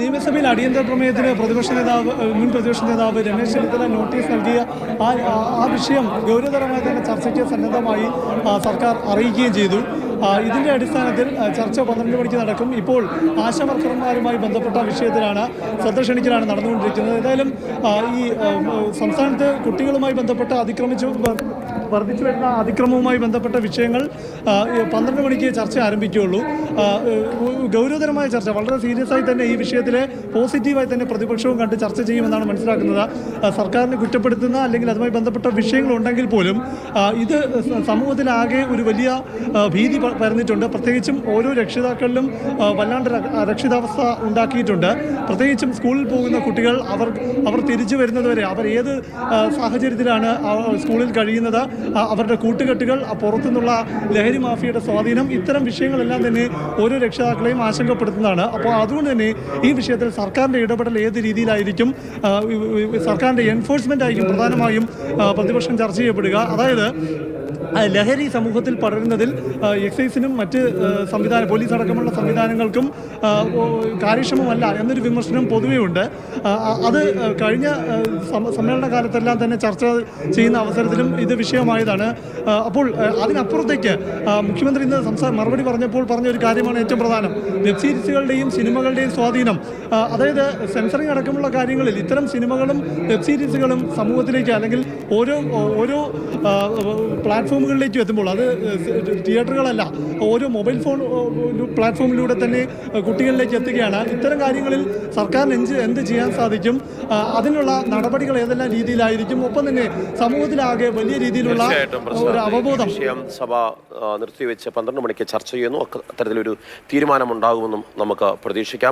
നിയമസഭയിൽ അടിയന്തര പ്രമേയത്തിന് പ്രതിപക്ഷ നേതാവ് മുൻ പ്രതിപക്ഷ നേതാവ് രമേശ് ചെന്നിത്തല നോട്ടീസ് നൽകിയ ആ വിഷയം ഗൗരവതരമായി തന്നെ ചർച്ചയ്ക്ക് സന്നദ്ധമായി സർക്കാർ അറിയിക്കുകയും ചെയ്തു. ഇതിന്റെ അടിസ്ഥാനത്തിൽ ചർച്ച പന്ത്രണ്ട് മണിക്ക് നടക്കും. ഇപ്പോൾ ആശാവർക്കർമാരുമായി ബന്ധപ്പെട്ട വിഷയത്തിലാണ് ശ്രദ്ധ ക്ഷണിക്കലാണ് നടന്നുകൊണ്ടിരിക്കുന്നത്. ഏതായാലും ഈ സംസ്ഥാനത്ത് കുട്ടികളുമായി ബന്ധപ്പെട്ട അതിക്രമിച്ചു വർദ്ധിച്ചു വരുന്ന അതിക്രമവുമായി ബന്ധപ്പെട്ട വിഷയങ്ങൾ പന്ത്രണ്ട് മണിക്ക് ചർച്ച ആരംഭിക്കുകയുള്ളൂ. ഗൗരവതരമായ ചർച്ച വളരെ സീരിയസ് ആയി തന്നെ ഈ വിഷയത്തിൽ പോസിറ്റീവായി തന്നെ പ്രതിപക്ഷവും കണ്ട് ചർച്ച ചെയ്യുമെന്നാണ് മനസ്സിലാക്കുന്നത്. സർക്കാരിനെ കുറ്റപ്പെടുത്തുന്ന അല്ലെങ്കിൽ അതുമായി ബന്ധപ്പെട്ട വിഷയങ്ങൾ ഉണ്ടെങ്കിൽ പോലും ഇത് സമൂഹത്തിലാകെ ഒരു വലിയ ഭീതി പരന്നിട്ടുണ്ട്. പ്രത്യേകിച്ചും ഓരോ രക്ഷിതാക്കളിലും വല്ലാണ്ട് രക്ഷിതാവസ്ഥ ഉണ്ടാക്കിയിട്ടുണ്ട്. പ്രത്യേകിച്ചും സ്കൂളിൽ പോകുന്ന കുട്ടികൾ അവർ അവർ തിരിച്ചു വരുന്നതുവരെ അവർ ഏത് സാഹചര്യത്തിലാണ് സ്കൂളിൽ കഴിയുന്നത് അവരുടെ കൂട്ടുകെട്ടുകൾ പുറത്തുനിന്നുള്ള ലഹരി മാഫിയയുടെ സ്വാധീനം ഇത്തരം വിഷയങ്ങളെല്ലാം തന്നെ ഓരോ രക്ഷിതാക്കളെയും ആശങ്കപ്പെടുത്തുന്നതാണ്. അപ്പോൾ അതുകൊണ്ട് തന്നെ ഈ വിഷയത്തിൽ സർക്കാരിന്റെ ഇടപെടൽ ഏത് രീതിയിലായിരിക്കും സർക്കാരിന്റെ എൻഫോഴ്സ്മെന്റ് ആയിരിക്കും പ്രധാനമായും പ്രതിപക്ഷം ചർച്ച ചെയ്യപ്പെടുക. അതായത് ലഹരി സമൂഹത്തിൽ പടരുന്നതിൽ എക്സൈസിനും മറ്റ് സംവിധാന പോലീസ് അടക്കമുള്ള സംവിധാനങ്ങൾക്കും കാര്യക്ഷമമല്ല എന്നൊരു വിമർശനം പൊതുവേ ഉണ്ട്. അത് കഴിഞ്ഞ സമ്മേളന കാലത്തെല്ലാം തന്നെ ചർച്ച ചെയ്യുന്ന അവസരത്തിലും ഇത് വിഷയമായതാണ്. അപ്പോൾ അതിനപ്പുറത്തേക്ക് മുഖ്യമന്ത്രി ഇന്ന് സംസാര മറുപടി പറഞ്ഞപ്പോൾ പറഞ്ഞ ഒരു കാര്യമാണ് ഏറ്റവും പ്രധാനം. വെബ് സീരീസുകളുടെയും സിനിമകളുടെയും സ്വാധീനം. അതായത് സെൻസറിങ് അടക്കമുള്ള കാര്യങ്ങളിൽ ഇത്തരം സിനിമകളും വെബ് സീരീസുകളും സമൂഹത്തിലേക്ക് അല്ലെങ്കിൽ ഓരോ ഓരോ ആ, പ്ലാറ്റ്ഫോമുകളിലേക്ക് എത്തുമ്പോൾ അത് തിയേറ്ററുകളല്ല ഓരോ മൊബൈൽ ഫോൺ പ്ലാറ്റ്ഫോമിലൂടെ തന്നെ കുട്ടികളിലേക്ക് എത്തുകയാണ്. ഇത്തരം കാര്യങ്ങളിൽ സർക്കാരിന് എന്ത് എന്ത് ചെയ്യാൻ സാധിക്കും? അതിനുള്ള നടപടികൾ ഏതെല്ലാം രീതിയിലായിരിക്കും? ഒപ്പം തന്നെ സമൂഹത്തിലാകെ വലിയ രീതിയിലുള്ള ഒരു അവബോധം. വിഷയം സഭ നിർത്തിവെച്ച് പന്ത്രണ്ട് മണിക്ക് ചർച്ച ചെയ്യുന്നു. അത്തരത്തിലൊരു തീരുമാനമുണ്ടാകുമെന്നും നമുക്ക് പ്രതീക്ഷിക്കാം.